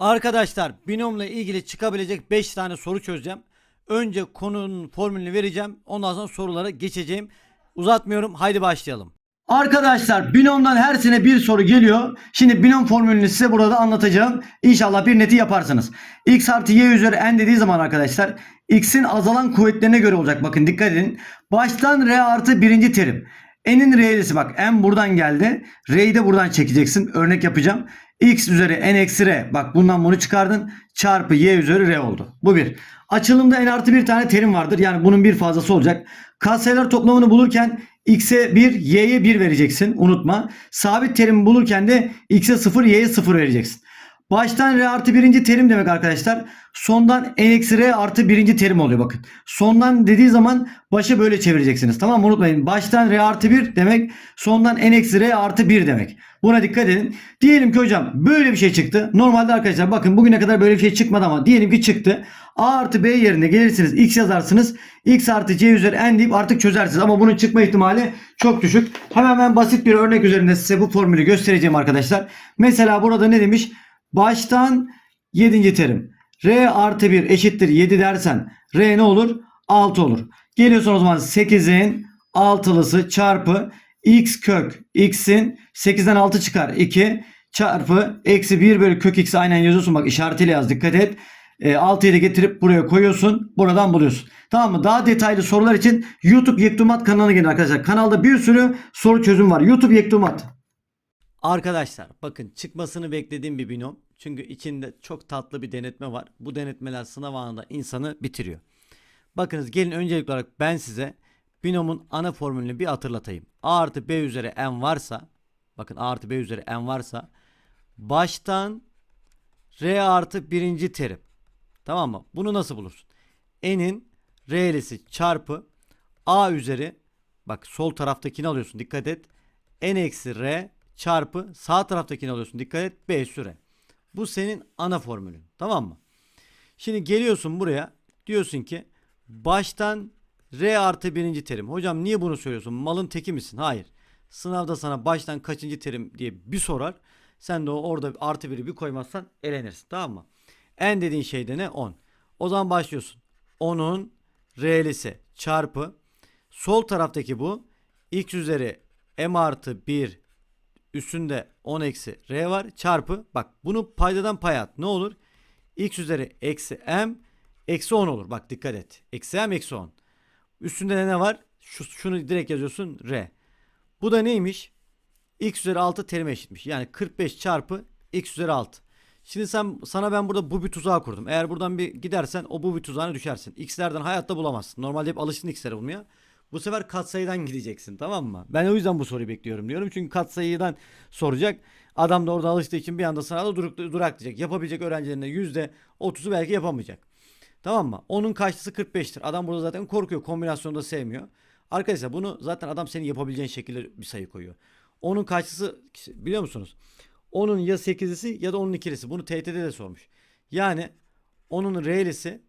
Arkadaşlar binomla ilgili çıkabilecek 5 tane soru çözeceğim. Önce konunun formülünü vereceğim. Ondan sonra sorulara geçeceğim. Uzatmıyorum. Haydi başlayalım. Arkadaşlar binomdan her sene bir soru geliyor. Şimdi binom formülünü size burada anlatacağım. İnşallah bir neti yaparsınız. x artı y üzeri n dediği zaman arkadaşlar x'in azalan kuvvetlerine göre olacak. Bakın dikkat edin. Baştan r artı birinci terim. N'in r'lisi bak n buradan geldi. R'yi de buradan çekeceksin. Örnek yapacağım. X üzeri n eksi r. Bak bundan bunu çıkardın. Çarpı y üzeri r oldu. Bu bir. Açılımda n artı bir tane terim vardır. Yani bunun bir fazlası olacak. Katsayılar toplamını bulurken x'e 1, y'ye 1 vereceksin. Unutma. Sabit terimi bulurken de x'e 0, y'ye 0 vereceksin. Baştan r artı birinci terim demek arkadaşlar. Sondan n eksi r artı birinci terim oluyor bakın. Sondan dediği zaman başı böyle çevireceksiniz. Tamam mı? Unutmayın. Baştan r artı 1 demek. Sondan n eksi r artı 1 demek. Buna dikkat edin. Diyelim ki hocam böyle bir şey çıktı. Normalde arkadaşlar bakın bugüne kadar böyle bir şey çıkmadı ama diyelim ki çıktı. a artı b yerine gelirsiniz. x yazarsınız. x artı c üzeri n deyip artık çözersiniz. Ama bunun çıkma ihtimali çok düşük. Hemen ben basit bir örnek üzerinde size bu formülü göstereceğim arkadaşlar. Mesela burada ne demiş? Baştan 7. terim. R artı 1 eşittir 7 dersen R ne olur? 6 olur. Geliyorsun o zaman 8'in 6'lısı çarpı x kök x'in 8'den 6 çıkar 2 çarpı eksi 1 bölü kök x'i aynen yazıyorsun. Bak işaretiyle yaz dikkat et. E, 6'yı da getirip buraya koyuyorsun. Buradan buluyorsun. Tamam mı? Daha detaylı sorular için YouTube Yektumat kanalına gelin arkadaşlar. Kanalda bir sürü soru çözüm var. YouTube Yektumat. Arkadaşlar bakın çıkmasını beklediğim bir binom. Çünkü içinde çok tatlı bir denetme var. Bu denetmeler sınav anında insanı bitiriyor. Bakınız gelin öncelikli olarak ben size binomun ana formülünü bir hatırlatayım. A artı B üzeri n varsa bakın A artı B üzeri n varsa baştan R artı birinci terim. Tamam mı? Bunu nasıl bulursun? N'in R'lisi çarpı A üzeri bak sol taraftakini alıyorsun dikkat et. N eksi R çarpı sağ taraftakini alıyorsun. Dikkat et B süre. Bu senin ana formülün. Tamam mı? Şimdi geliyorsun buraya. Diyorsun ki baştan R artı birinci terim. Hocam niye bunu söylüyorsun? Malın teki misin? Hayır. Sınavda sana baştan kaçıncı terim diye bir sorar. Sen de orada artı biri bir koymazsan elenirsin. Tamam mı? N dediğin şey de ne? 10. O zaman başlıyorsun. 10'un R'lisi çarpı sol taraftaki bu x üzeri m artı 1 üstünde 10 eksi r var çarpı bak bunu paydadan paya at ne olur x üzeri eksi m eksi 10 olur bak dikkat et eksi m eksi 10 üstünde de ne var Şu, şunu direkt yazıyorsun r bu da neymiş x üzeri 6 terime eşitmiş yani 45 çarpı x üzeri 6 Şimdi sen sana ben burada bu bir tuzağı kurdum. Eğer buradan bir gidersen o bu bir tuzağına düşersin. X'lerden hayatta bulamazsın. Normalde hep alıştın X'lere bulmaya. Bu sefer katsayıdan gideceksin tamam mı? Ben o yüzden bu soruyu bekliyorum diyorum. Çünkü katsayıdan soracak. Adam da orada alıştığı için bir anda sana da durak, durak diyecek. Yapabilecek öğrencilerine %30'u belki yapamayacak. Tamam mı? Onun karşısı 45'tir. Adam burada zaten korkuyor. Kombinasyonu da sevmiyor. Arkadaşlar bunu zaten adam senin yapabileceğin şekilde bir sayı koyuyor. Onun karşısı biliyor musunuz? Onun ya 8'lisi ya da onun ikilisi. Bunu TT'de de sormuş. Yani onun R'lisi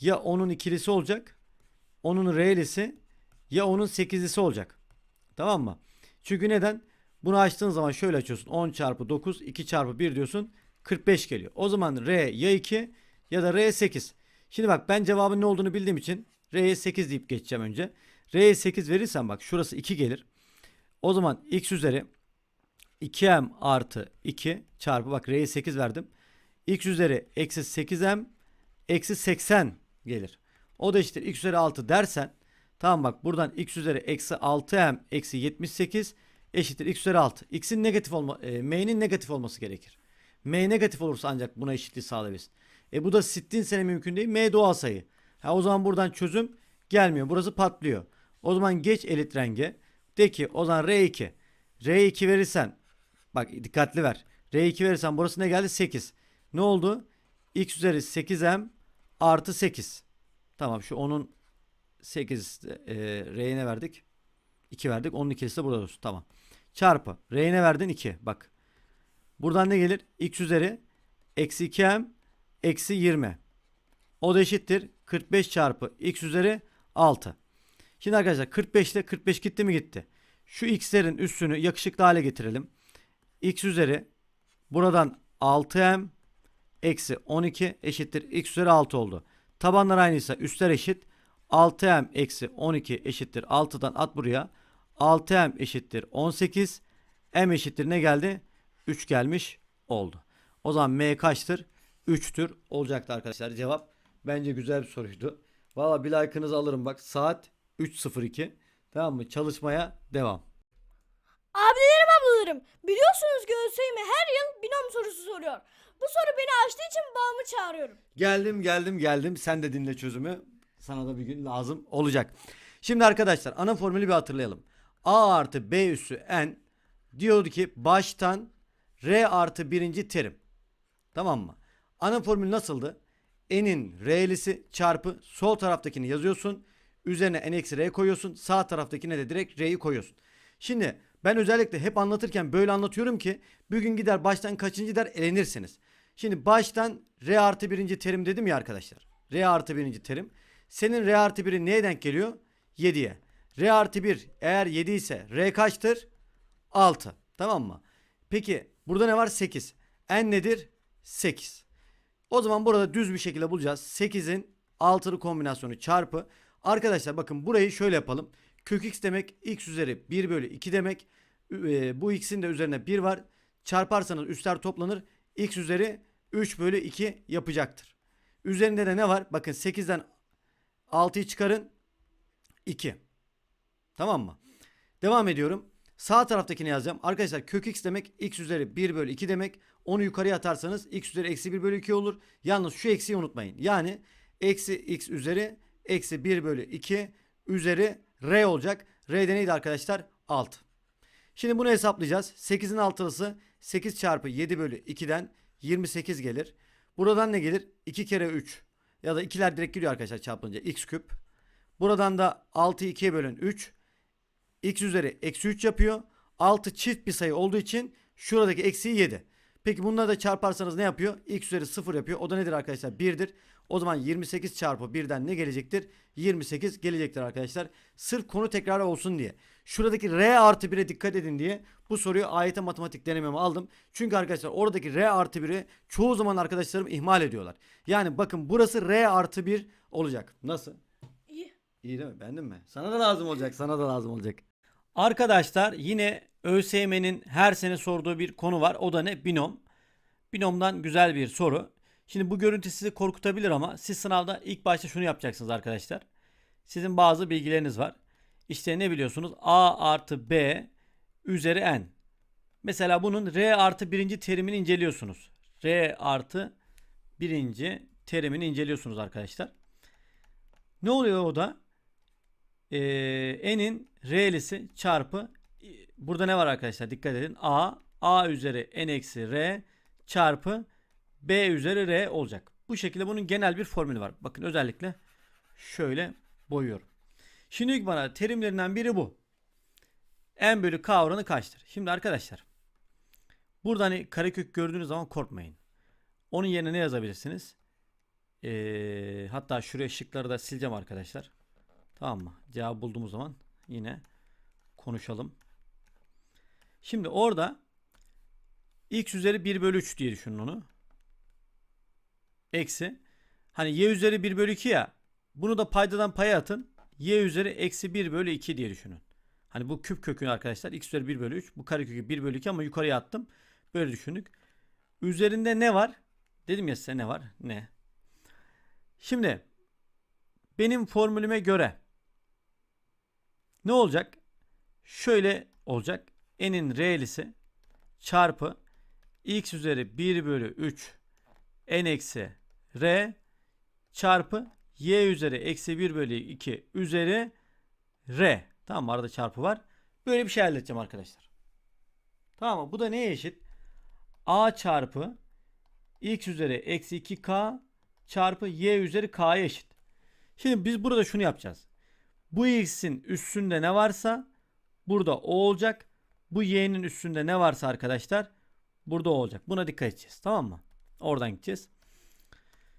ya onun ikilisi olacak. Onun R'lisi ya onun 8'lisi olacak. Tamam mı? Çünkü neden? Bunu açtığın zaman şöyle açıyorsun. 10 çarpı 9 2 çarpı 1 diyorsun. 45 geliyor. O zaman R ya 2 ya da R 8. Şimdi bak ben cevabın ne olduğunu bildiğim için R'ye 8 deyip geçeceğim önce. R'ye 8 verirsen bak şurası 2 gelir. O zaman x üzeri 2m artı 2 çarpı bak R'ye 8 verdim. x üzeri eksi 8m eksi 80 gelir. O da işte x üzeri 6 dersen tamam bak buradan x üzeri eksi 6m eksi 78 eşittir x üzeri 6. X'in negatif olma, e, m'nin negatif olması gerekir. M negatif olursa ancak buna eşitliği sağlayabiliriz. E bu da sittin sene mümkün değil. M doğal sayı. Ha o zaman buradan çözüm gelmiyor. Burası patlıyor. O zaman geç elit renge. De ki o zaman R2. R2 verirsen Bak dikkatli ver. R2 verirsen burası ne geldi? 8. Ne oldu? X üzeri 8M artı 8. Tamam şu onun 8 e, R'ye ne verdik? 2 verdik. Onun ikisi de burada olsun. Tamam. Çarpı. R'ye ne verdin? 2. Bak. Buradan ne gelir? X üzeri eksi 2M eksi 20. O da eşittir. 45 çarpı X üzeri 6. Şimdi arkadaşlar 45 ile 45 gitti mi gitti. Şu x'lerin üstünü yakışıklı hale getirelim x üzeri buradan 6m eksi 12 eşittir x üzeri 6 oldu. Tabanlar aynıysa üstler eşit. 6m eksi 12 eşittir 6'dan at buraya. 6m eşittir 18. m eşittir ne geldi? 3 gelmiş oldu. O zaman m kaçtır? 3'tür olacaktı arkadaşlar cevap. Bence güzel bir soruydu. Valla bir like'ınızı alırım bak. Saat 3.02. Tamam mı? Çalışmaya devam. Abilerim ablalarım biliyorsunuz ki ÖSYM her yıl binom sorusu soruyor. Bu soru beni açtığı için babamı çağırıyorum. Geldim geldim geldim. Sen de dinle çözümü. Sana da bir gün lazım olacak. Şimdi arkadaşlar ana formülü bir hatırlayalım. A artı B üssü n diyordu ki baştan R artı birinci terim. Tamam mı? Ana formül nasıldı? N'in R'lisi çarpı sol taraftakini yazıyorsun. Üzerine N eksi R koyuyorsun. Sağ taraftakine de direkt R'yi koyuyorsun. Şimdi ben özellikle hep anlatırken böyle anlatıyorum ki bugün gider baştan kaçıncı der elenirsiniz. Şimdi baştan R artı birinci terim dedim ya arkadaşlar. R artı birinci terim. Senin R artı biri neye denk geliyor? 7'ye. R artı 1 eğer 7 ise R kaçtır? 6. Tamam mı? Peki burada ne var? 8. N nedir? 8. O zaman burada düz bir şekilde bulacağız. 8'in altılı kombinasyonu çarpı. Arkadaşlar bakın burayı şöyle yapalım. Kök x demek x üzeri 1 bölü 2 demek. Ee, bu x'in de üzerine 1 var. Çarparsanız üstler toplanır. x üzeri 3 bölü 2 yapacaktır. Üzerinde de ne var? Bakın 8'den 6'yı çıkarın. 2. Tamam mı? Devam ediyorum. Sağ taraftakini yazacağım. Arkadaşlar kök x demek x üzeri 1 bölü 2 demek. Onu yukarıya atarsanız x üzeri eksi 1 bölü 2 olur. Yalnız şu eksiği unutmayın. Yani eksi x üzeri eksi 1 bölü 2 üzeri r olacak. R'de neydi arkadaşlar? 6. Şimdi bunu hesaplayacağız. 8'in altılısı 8 çarpı 7 bölü 2'den 28 gelir. Buradan ne gelir? 2 kere 3 ya da 2'ler direkt giriyor arkadaşlar çarpınca x küp. Buradan da 6'yı 2'ye bölün 3 x üzeri eksi 3 yapıyor. 6 çift bir sayı olduğu için şuradaki eksiği 7. Peki bunları da çarparsanız ne yapıyor? x üzeri 0 yapıyor. O da nedir arkadaşlar? 1'dir. O zaman 28 çarpı 1'den ne gelecektir? 28 gelecektir arkadaşlar. Sırf konu tekrar olsun diye. Şuradaki r artı 1'e dikkat edin diye bu soruyu AYT matematik denememe aldım. Çünkü arkadaşlar oradaki r artı 1'i çoğu zaman arkadaşlarım ihmal ediyorlar. Yani bakın burası r artı 1 olacak. Nasıl? İyi. İyi değil mi? Beğendin mi? Sana da lazım olacak. Sana da lazım olacak. Arkadaşlar yine ÖSYM'nin her sene sorduğu bir konu var. O da ne? Binom. Binomdan güzel bir soru. Şimdi bu görüntü sizi korkutabilir ama siz sınavda ilk başta şunu yapacaksınız arkadaşlar. Sizin bazı bilgileriniz var. İşte ne biliyorsunuz? A artı B üzeri N. Mesela bunun R artı birinci terimini inceliyorsunuz. R artı birinci terimini inceliyorsunuz arkadaşlar. Ne oluyor o da? Ee, n'in r'lisi çarpı burada ne var arkadaşlar dikkat edin a a üzeri n eksi r çarpı b üzeri r olacak. Bu şekilde bunun genel bir formülü var. Bakın özellikle şöyle boyuyorum. Şimdi ilk bana terimlerinden biri bu. n bölü k oranı kaçtır? Şimdi arkadaşlar burada hani karekök gördüğünüz zaman korkmayın. Onun yerine ne yazabilirsiniz? Ee, hatta şuraya şıkları da sileceğim arkadaşlar. Tamam mı? Cevabı bulduğumuz zaman yine konuşalım. Şimdi orada x üzeri 1 bölü 3 diye düşünün onu. Eksi. Hani y üzeri 1 bölü 2 ya. Bunu da paydadan paya atın. y üzeri eksi 1 bölü 2 diye düşünün. Hani bu küp kökünü arkadaşlar x üzeri 1 bölü 3. Bu kare kökü 1 bölü 2 ama yukarıya attım. Böyle düşündük. Üzerinde ne var? Dedim ya size ne var? Ne? Şimdi benim formülüme göre ne olacak? Şöyle olacak. N'in R'lisi çarpı x üzeri 1 bölü 3 n eksi R çarpı y üzeri eksi 1 bölü 2 üzeri R. Tamam mı? Arada çarpı var. Böyle bir şey elde edeceğim arkadaşlar. Tamam mı? Bu da neye eşit? A çarpı x üzeri eksi 2k çarpı y üzeri k'ya eşit. Şimdi biz burada şunu yapacağız. Bu x'in üstünde ne varsa burada o olacak. Bu y'nin üstünde ne varsa arkadaşlar burada o olacak. Buna dikkat edeceğiz. Tamam mı? Oradan gideceğiz.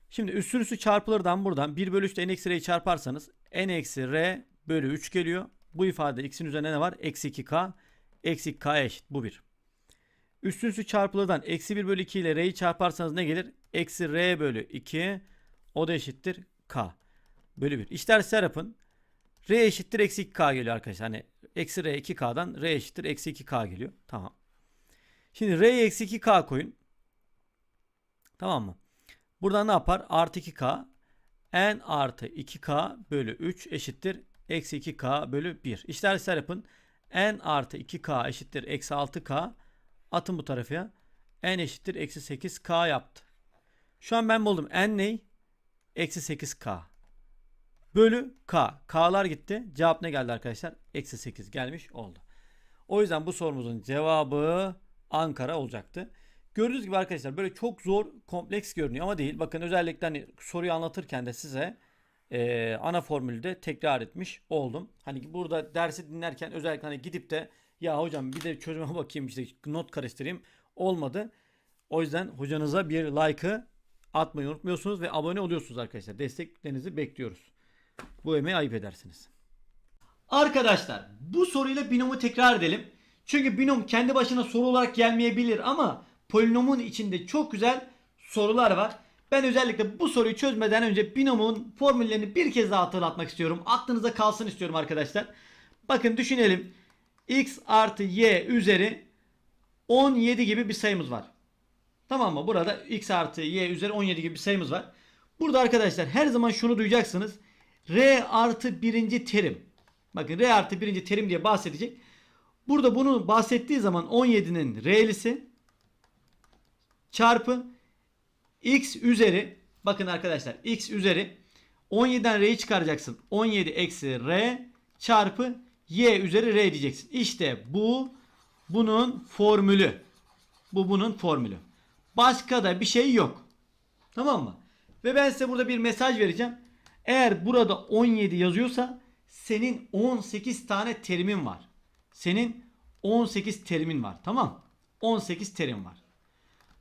Şimdi üstün üstü çarpılırdan buradan 1 bölü 3 ile n eksi r'yi çarparsanız n eksi r bölü 3 geliyor. Bu ifade x'in üzerine ne var? Eksi 2k. Eksi k eşit. Bu bir. Üstün üstü çarpılırdan eksi 1 bölü 2 ile r'yi çarparsanız ne gelir? eksi r bölü 2 o da eşittir k bölü 1. İşler yapın. R eşittir eksi 2k geliyor arkadaşlar. Hani eksi r 2k'dan r eşittir eksi 2k geliyor. Tamam. Şimdi r eksi 2k koyun. Tamam mı? Burada ne yapar? Artı 2k n artı 2k bölü 3 eşittir eksi 2k bölü 1. İşler yapın. n artı 2k eşittir eksi 6k. Atın bu tarafa. n eşittir eksi 8k yaptı. Şu an ben buldum. n ney? Eksi 8k. Bölü k. K'lar gitti. Cevap ne geldi arkadaşlar? Eksi 8 gelmiş oldu. O yüzden bu sorumuzun cevabı Ankara olacaktı. Gördüğünüz gibi arkadaşlar böyle çok zor, kompleks görünüyor ama değil. Bakın özellikle hani soruyu anlatırken de size e, ana formülü de tekrar etmiş oldum. Hani burada dersi dinlerken özellikle hani gidip de ya hocam bir de çözüme bakayım işte not karıştırayım olmadı. O yüzden hocanıza bir like'ı atmayı unutmuyorsunuz ve abone oluyorsunuz arkadaşlar. Desteklerinizi bekliyoruz. Bu emeği ayıp edersiniz. Arkadaşlar bu soruyla binomu tekrar edelim. Çünkü binom kendi başına soru olarak gelmeyebilir ama polinomun içinde çok güzel sorular var. Ben özellikle bu soruyu çözmeden önce binomun formüllerini bir kez daha hatırlatmak istiyorum. Aklınıza kalsın istiyorum arkadaşlar. Bakın düşünelim. x artı y üzeri 17 gibi bir sayımız var. Tamam mı? Burada x artı y üzeri 17 gibi bir sayımız var. Burada arkadaşlar her zaman şunu duyacaksınız. R artı birinci terim. Bakın r artı birinci terim diye bahsedecek. Burada bunu bahsettiği zaman 17'nin r'lisi çarpı x üzeri bakın arkadaşlar x üzeri 17'den r'yi çıkaracaksın. 17 eksi r çarpı y üzeri r diyeceksin. İşte bu bunun formülü. Bu bunun formülü. Başka da bir şey yok. Tamam mı? Ve ben size burada bir mesaj vereceğim. Eğer burada 17 yazıyorsa senin 18 tane terimin var. Senin 18 terimin var. Tamam? 18 terim var.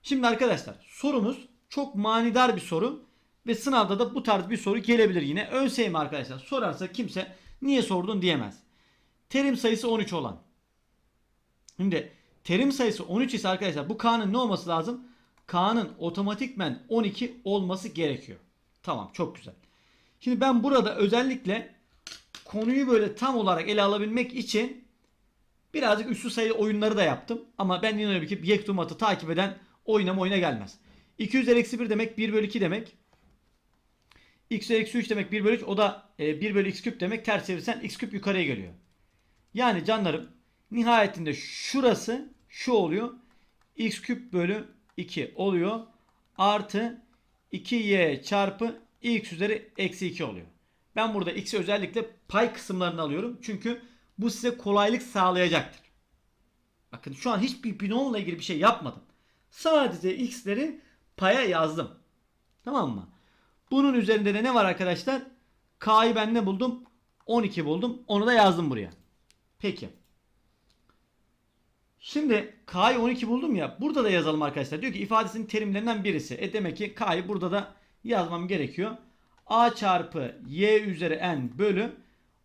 Şimdi arkadaşlar sorumuz çok manidar bir soru ve sınavda da bu tarz bir soru gelebilir yine. ÖSYM arkadaşlar sorarsa kimse niye sordun diyemez. Terim sayısı 13 olan. Şimdi terim sayısı 13 ise arkadaşlar bu K'nın ne olması lazım? K'nın otomatikmen 12 olması gerekiyor. Tamam çok güzel. Şimdi ben burada özellikle konuyu böyle tam olarak ele alabilmek için birazcık üstü sayı oyunları da yaptım. Ama ben inanıyorum ki Yektumat'ı takip eden oyuna oyuna gelmez. 2 üzeri eksi 1 demek 1 bölü 2 demek. x eksi 3 demek 1 bölü 3 o da e, 1 bölü x küp demek. Ters çevirsen x küp yukarıya geliyor. Yani canlarım nihayetinde şurası şu oluyor. x küp bölü 2 oluyor. Artı 2y çarpı x üzeri eksi 2 oluyor. Ben burada x'i özellikle pay kısımlarını alıyorum. Çünkü bu size kolaylık sağlayacaktır. Bakın şu an hiçbir binomla ilgili bir şey yapmadım. Sadece x'leri paya yazdım. Tamam mı? Bunun üzerinde de ne var arkadaşlar? K'yı ben ne buldum? 12 buldum. Onu da yazdım buraya. Peki. Şimdi K'yı 12 buldum ya. Burada da yazalım arkadaşlar. Diyor ki ifadesinin terimlerinden birisi. E demek ki K'yı burada da yazmam gerekiyor. A çarpı y üzeri n bölü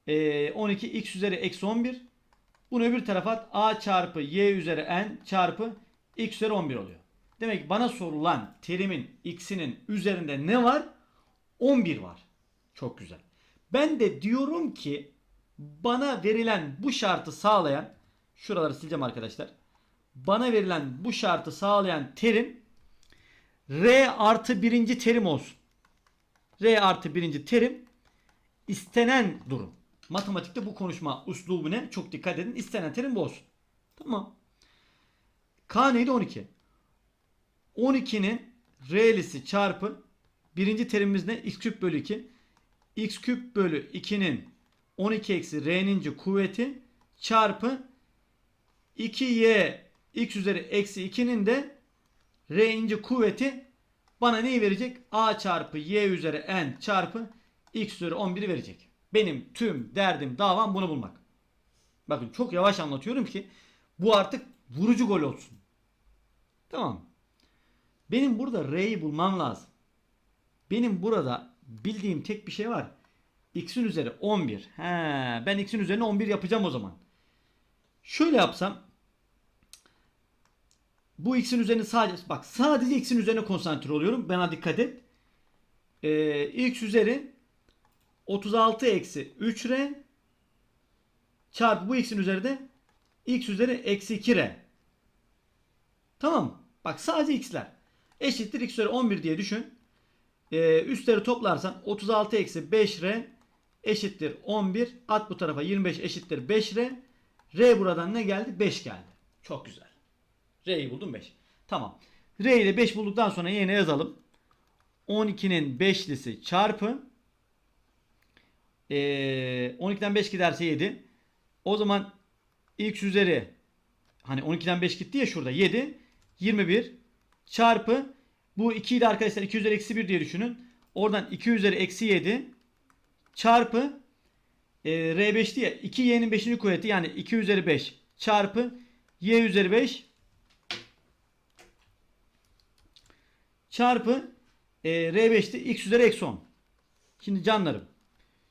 e, 12 x üzeri eksi 11. Bunu öbür tarafa at. A çarpı y üzeri n çarpı x üzeri 11 oluyor. Demek ki bana sorulan terimin x'inin üzerinde ne var? 11 var. Çok güzel. Ben de diyorum ki bana verilen bu şartı sağlayan şuraları sileceğim arkadaşlar. Bana verilen bu şartı sağlayan terim R artı birinci terim olsun. R artı birinci terim istenen durum. Matematikte bu konuşma uslubu ne? Çok dikkat edin. İstenen terim bu olsun. Tamam. K neydi? 12. 12'nin R'lisi çarpı birinci terimimiz ne? X küp bölü 2. X küp bölü 2'nin 12 eksi R'ninci kuvveti çarpı 2Y X üzeri eksi 2'nin de R'inci kuvveti bana neyi verecek? A çarpı Y üzeri N çarpı X üzeri 11'i verecek. Benim tüm derdim davam bunu bulmak. Bakın çok yavaş anlatıyorum ki bu artık vurucu gol olsun. Tamam. Benim burada R'yi bulmam lazım. Benim burada bildiğim tek bir şey var. X'in üzeri 11. He, ben X'in üzerine 11 yapacağım o zaman. Şöyle yapsam bu x'in üzerine sadece bak sadece x'in üzerine konsantre oluyorum. Bana dikkat et. Ee, x üzeri 36 eksi 3r çarpı bu x'in üzeri de x üzeri eksi 2r. Tamam mı? Bak sadece x'ler. Eşittir x üzeri 11 diye düşün. Ee, üstleri toplarsan 36 eksi 5r eşittir 11. At bu tarafa 25 eşittir 5r. R buradan ne geldi? 5 geldi. Çok güzel. R'yi buldum 5. Tamam. R ile 5 bulduktan sonra yine yazalım. 12'nin 5'lisi çarpı ee, 12'den 5 giderse 7. O zaman x üzeri hani 12'den 5 gitti ya şurada 7 21 çarpı bu 2'yi de arkadaşlar 2 üzeri eksi 1 diye düşünün. Oradan 2 üzeri eksi 7 çarpı e, R5 diye 2y'nin 5. kuvveti yani 2 üzeri 5 çarpı y üzeri 5 çarpı e, R5'te x üzeri eksi 10. Şimdi canlarım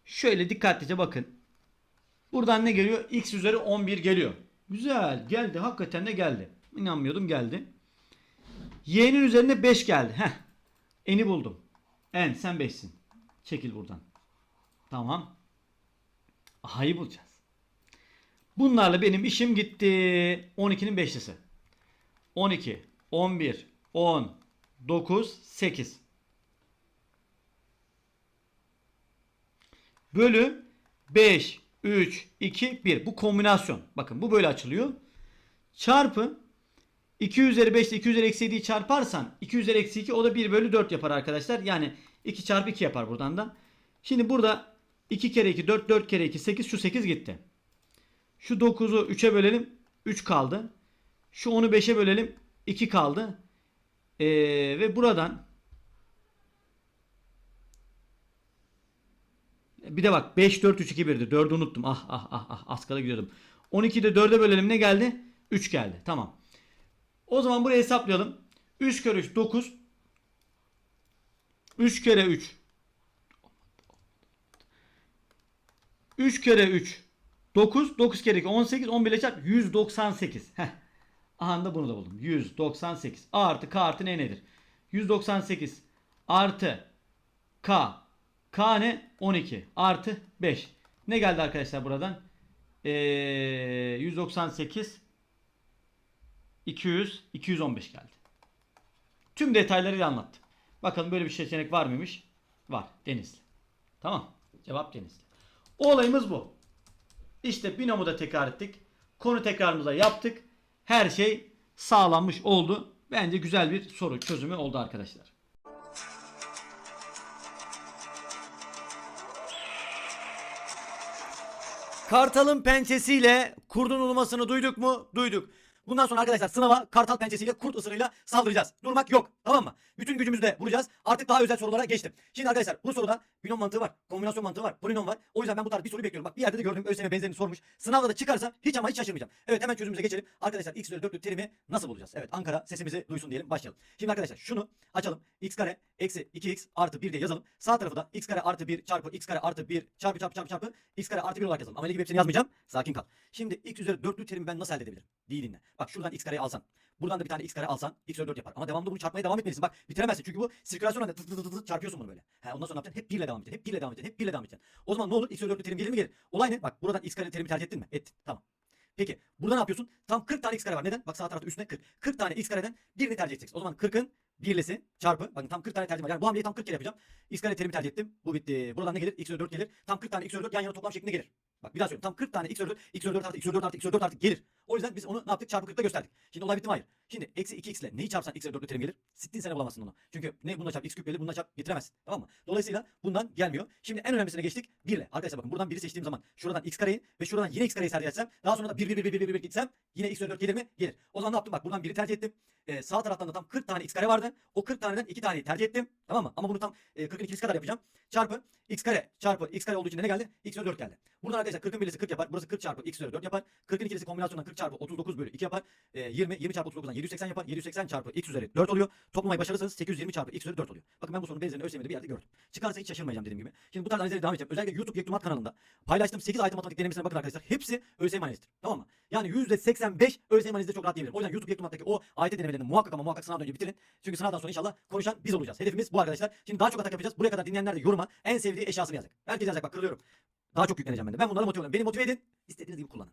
şöyle dikkatlice bakın. Buradan ne geliyor? x üzeri 11 geliyor. Güzel geldi hakikaten de geldi. İnanmıyordum geldi. Y'nin üzerine 5 geldi. Heh. N'i buldum. N sen 5'sin. Çekil buradan. Tamam. A'yı bulacağız. Bunlarla benim işim gitti. 12'nin 5'lisi. 12, 11, 10, 9, 8. Bölü 5, 3, 2, 1. Bu kombinasyon. Bakın bu böyle açılıyor. Çarpı 2 üzeri 5 ile 2 üzeri eksi 7'yi çarparsan 2 üzeri eksi 2 o da 1 bölü 4 yapar arkadaşlar. Yani 2 çarpı 2 yapar buradan da. Şimdi burada 2 kere 2 4 4 kere 2 8 şu 8 gitti. Şu 9'u 3'e bölelim 3 kaldı. Şu 10'u 5'e bölelim 2 kaldı. Ee, ve buradan bir de bak 5 4 3 2 1'di. 4'ü unuttum. Ah ah ah ah az kala gidiyordum. 12'yi de 4'e bölelim ne geldi? 3 geldi. Tamam. O zaman burayı hesaplayalım. 3 kere 3 9. 3 kere 3 3 kere 3 9 9 kere 2 18 11 ile çarp 198. Heh. Aha da bunu da buldum. 198. A artı K artı ne nedir? 198 artı K K ne? 12 artı 5. Ne geldi arkadaşlar buradan? Ee, 198 200 215 geldi. Tüm detaylarıyla anlattım. Bakalım böyle bir seçenek var mıymış? Var. Denizli. Tamam. Cevap Denizli. Olayımız bu. İşte binomu da tekrar ettik. Konu tekrarımıza yaptık. Her şey sağlanmış oldu. Bence güzel bir soru çözümü oldu arkadaşlar. Kartal'ın pençesiyle kurdun ulumasını duyduk mu? Duyduk. Bundan sonra arkadaşlar sınava kartal pençesiyle kurt ısırığıyla saldıracağız. Durmak yok. Tamam mı? Bütün gücümüzle vuracağız. Artık daha özel sorulara geçtim. Şimdi arkadaşlar bu soruda binom mantığı var. Kombinasyon mantığı var. Polinom var. O yüzden ben bu tarz bir soru bekliyorum. Bak bir yerde de gördüm ÖSYM benzerini sormuş. Sınavda da çıkarsa hiç ama hiç şaşırmayacağım. Evet hemen çözümümüze geçelim. Arkadaşlar x üzeri 4'lük terimi nasıl bulacağız? Evet Ankara sesimizi duysun diyelim. Başlayalım. Şimdi arkadaşlar şunu açalım. x kare eksi 2x artı 1 diye yazalım. Sağ tarafı da x kare artı 1 çarpı x kare artı 1 çarpı çarpı çarpı çarpı x kare artı 1 olarak yazalım. Ameli gibi hepsini yazmayacağım. Sakin kal. Şimdi x üzeri 4'lük terimi ben nasıl elde edebilirim? İyi dinle. Bak şuradan x kareyi alsan. Buradan da bir tane x kare alsan x üzeri 4 yapar. Ama devamlı bunu çarpmaya devam etmelisin. Bak bitiremezsin. Çünkü bu sirkülasyon halinde tı tı tı tı çarpıyorsun bunu böyle. He, ondan sonra ne yapacaksın? Hep 1 ile devam edeceksin. Hep 1 ile devam edeceksin. Hep 1 ile devam edeceksin. O zaman ne olur? x üzeri 4'lük terim gelir mi gelir? Olay ne? Bak buradan x kare terimi tercih ettin mi? Ettin. Tamam. Peki burada ne yapıyorsun? Tam 40 tane x kare var. Neden? Bak sağ tarafta üstüne 40. 40 tane x kareden birini tercih edeceksin. O zaman 40'ın birlisi çarpı. Bakın tam 40 tane tercih var. Yani bu hamleyi tam 40 kere yapacağım. x kare terimi tercih ettim. Bu bitti. Buradan ne gelir? x üzeri 4 gelir. Tam 40 tane x üzeri 4 yan yana toplam şeklinde gelir. Bak bir daha söyleyeyim. Tam 40 tane x üzeri 4, x üzeri 4 artı x üzeri 4 artı x üzeri 4 artı gelir. O yüzden biz onu ne yaptık? Çarpı 40'la gösterdik. Şimdi olay bitti mi? Hayır. Şimdi eksi 2x ile neyi çarpsan x üzeri 4'lü terim gelir? Sittin sene bulamazsın onu. Çünkü ne bununla çarp x küp gelir, bununla çarp getiremezsin. Tamam mı? Dolayısıyla bundan gelmiyor. Şimdi en önemlisine geçtik. 1 ile. Arkadaşlar bakın buradan 1'i seçtiğim zaman şuradan x kareyi ve şuradan yine x kareyi tercih etsem daha sonra da 1 1 1 1 1 1 gitsem yine x üzeri 4 gelir mi? Gelir. O zaman ne yaptım? Bak buradan 1'i tercih ettim. Ee, sağ taraftan da tam 40 tane x kare vardı. O 40 taneden 2 taneyi tercih ettim. Tamam mı? Ama bunu tam e, 40'ın ikisi kadar yapacağım. Çarpı x kare çarpı x kare olduğu için de ne geldi? x üzeri 4 geldi. Buradan arkadaşlar 40'ın birisi 40 yapar. Burası 40 çarpı x üzeri 4 yapar. 40'ın ikilisi kombinasyondan 40 çarpı 39 bölü 2 yapar. E, 20 20 çarpı 39'dan 780 yapar. 780 çarpı x üzeri 4 oluyor. Toplamayı başarırsanız 820 çarpı x üzeri 4 oluyor. Bakın ben bu sorunun benzerini ÖSYM'de bir yerde gördüm. Çıkarsa hiç şaşırmayacağım dediğim gibi. Şimdi bu tarz analizlere devam edeceğim. Özellikle YouTube Yektumat kanalında paylaştığım 8 ayet matematik denemesine bakın arkadaşlar. Hepsi ÖSYM analizidir. Tamam mı? Yani %85 ÖSYM analizde çok rahat diyebilirim. O yüzden YouTube Yektumat'taki o AYT denemelerini muhakkak ama muhakkak sınavdan önce bitirin. Çünkü sınavdan sonra inşallah konuşan biz olacağız. Hedefimiz bu arkadaşlar. Şimdi daha çok atak yapacağız. Buraya kadar dinleyenler de yoruma en sevdiği eşyasını yazacak. Herkes yazacak bak kırılıyorum. Daha çok yükleneceğim ben de. Ben bunları motive oluyorum. Beni motive edin. İstediğiniz gibi kullanın.